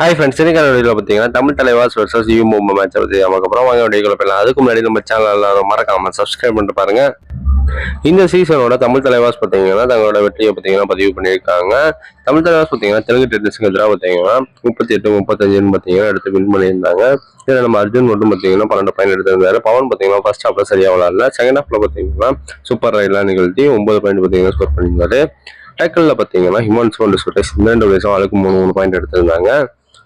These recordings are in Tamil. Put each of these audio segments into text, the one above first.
ஹாய் ஃப்ரெண்ட்ஸ் இன்னைக்கான வீடியோவில் பார்த்தீங்கன்னா தமிழ் தலைவாஸ் வர்சஸ் யூ மூவ் மேட்சை பற்றி அதுக்கப்புறம் வாங்க வீடியோக்குள்ள போயிடலாம் அதுக்கு முன்னாடி நம்ம சேனல் மறக்காம சப்ஸ்கிரைப் பண்ணிட்டு பாருங்க. இந்த சீசனோட தமிழ் தலைவாஸ் பார்த்தீங்கன்னா தங்களோட வெற்றியை பார்த்தீங்கன்னா பதிவு பண்ணியிருக்காங்க. தமிழ் தலைவாஸ் பார்த்தீங்கன்னா தெலுங்கு டென்னிஸ்க்கு எதிராக பார்த்தீங்கன்னா முப்பத்தி எட்டு முப்பத்தஞ்சுன்னு பார்த்தீங்கன்னா எடுத்து வின் பண்ணியிருந்தாங்க. இதில் நம்ம அர்ஜுன் மட்டும் பார்த்தீங்கன்னா பன்னெண்டு பாயிண்ட் எடுத்திருந்தாரு. பவன் பார்த்தீங்கன்னா ஃபர்ஸ்ட் ஹாஃப்ல சரியாக விளாடல செகண்ட் ஹாஃப்ல பார்த்தீங்கன்னா சூப்பர் ரைட்லாம் நிகழ்த்தி ஒன்பது பாயிண்ட் பார்த்தீங்கன்னா ஸ்கோர் பண்ணியிருந்தாரு. டேக்கலில் பார்த்தீங்கன்னா ஹிமான்ஸ் ஒன்று சுரேஷ் இந்த ரெண்டு வயசும் அதுக்கு மூணு மூணு பாயிண்ட் எடுத்திருந்தாங்க.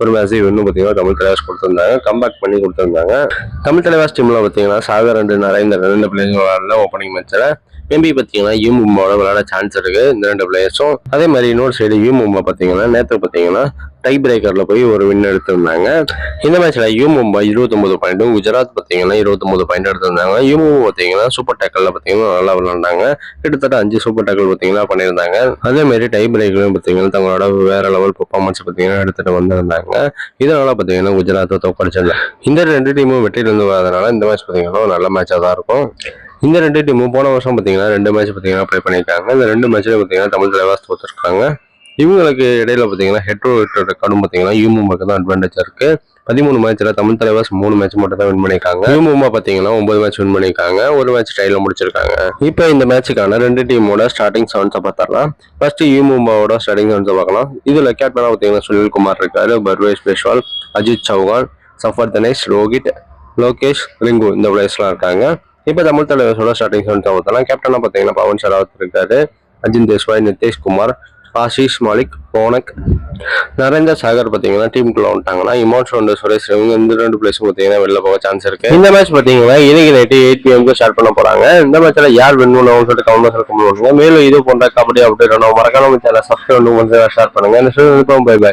ஒரு மேட்ச் இன்னும் பார்த்தீங்கன்னா தமிழ் தலைவாஸ் கொடுத்துருந்தாங்க. கம்பேக் பண்ணி கொடுத்துருந்தாங்க. தமிழ் தலைவாஸ் டீம்ல பார்த்தீங்கன்னா சாகர் ரெண்டு நரேந்தர் ரெண்டு பிளேயர்ஸ் விளாடல ஓப்பனிங் மேட்ச்சில் எம்பி பார்த்தீங்கன்னா யூ மும்பாவோட விளையாட சான்ஸ் இருக்கு. இந்த ரெண்டு பிளேயர்ஸும் அதே மாதிரி இன்னொரு சைடு யூ மும்பா பார்த்தீங்கன்னா நேற்று பார்த்தீங்கன்னா டை பிரேக்கரில் போய் ஒரு வின் எடுத்திருந்தாங்க. இந்த மேட்ச்சில் யூ மும்பை இருபத்தொம்போது பாயிண்ட்டும் குஜராத் பார்த்தீங்கன்னா இருபத்தொம்போது பாயிண்ட் எடுத்திருந்தாங்க. யூ மும்பை பார்த்தீங்கன்னா சூப்பர் டேக்கலில் பார்த்தீங்கன்னா நல்லா விளாண்டாங்க கிட்டத்தட்ட அஞ்சு சூப்பர் டேக்கல் பார்த்தீங்கன்னா பண்ணியிருந்தாங்க. அதேமாரி டை பிரேக்கரும் பார்த்தீங்கன்னா தங்களோட வேற லெவல் பர்ஃபார்மன்ஸ் பார்த்தீங்கன்னா எடுத்துகிட்டு வந்திருந்தாங்க. இதனால் பார்த்தீங்கன்னா குஜராத்தை தோக்கடிச்சிருந்தாங்க இந்த ரெண்டு டீமும் வெற்றியிலிருந்து வரதுனால இந்த மேட்ச் பார்த்தீங்கன்னா நல்ல மேட்சாக தான் இருக்கும். இந்த ரெண்டு டீமும் போன வருஷம் பார்த்தீங்கன்னா ரெண்டு மேட்ச் பார்த்தீங்கன்னா ப்ளே பண்ணியிருக்காங்க. இந்த ரெண்டு மேட்ச்ல பார்த்தீங்கன்னா தமிழ் தலைவாஸ் தோற்றுருக்காங்க இவங்களுக்கு இடையில பார்த்தீங்கன்னா ஹெட்ரோ கடும் ஹெட் பார்த்தீங்கன்னா யூ மும்பைக்கு தான் அட்வான்டேஜ் இருக்கு. பதிமூணு மேட்ச்ல தமிழ் தலைவாஸ் மூணு மேட்ச் மட்டும் தான் வின் பண்ணியிருக்காங்க. யூ மும்பா பார்த்தீங்கன்னா ஒன்பது மேட்ச் வின் பண்ணியிருக்காங்க. ஒரு மேட்ச் டைல முடிச்சிருக்காங்க. இப்போ இந்த மேட்சுக்கான ரெண்டு டீமோட ஸ்டார்டிங் செவன்ஸை பார்த்தரலாம் ஃபர்ஸ்ட் யூ மும்பாவோட ஸ்டார்டிங் செவன்ஸை பார்க்கலாம் இதுல கேப்டனா பார்த்தீங்கன்னா சுனில் குமார் இருக்காரு பர்வேஷ் பேஷ்வால் அஜித் சௌகான் சஃபர் தனேஷ் ரோஹித் லோகேஷ் ரிங்கு இந்த பிளேஸ்லாம் இருக்காங்க. இப்போ தமிழ் தலைவர்ஸோட ஸ்டார்டிங் செவன்ஸை பார்த்தலாம் கேப்டனா பார்த்தீங்கன்னா பவன் சராவத் இருக்காரு அஜின் தேஸ்வாய் நிதிஷ் குமார் ஆஷிஷ் மாலிக் போனக் நரேந்திர சாகர் பார்த்தீங்கன்னா டீமுக்குள்ள வந்துட்டாங்கன்னா இமான் வந்து சுரேஷ் இவங்க இந்த ரெண்டு பிளேஸும் பார்த்தீங்கன்னா வெளில போக சான்ஸ் இருக்கு. இந்த மேட்ச் பார்த்தீங்கன்னா இன்னைக்கு நைட்டு எயிட் பிஎம்க்கு ஸ்டார்ட் பண்ண போறாங்க. இந்த மேட்ச்ல யார் வின் பண்ணுவாங்கன்னு சொல்லிட்டு கமெண்ட் பாக்ஸ்ல கமெண்ட் பண்ணுங்க. மேலும் இது போன்ற கபடி அப்டேட் மறக்காம சேனல் சப்ஸ்கிரைப் பண்ணி ஷேர் பண்ணுங்க. இந்த பை பை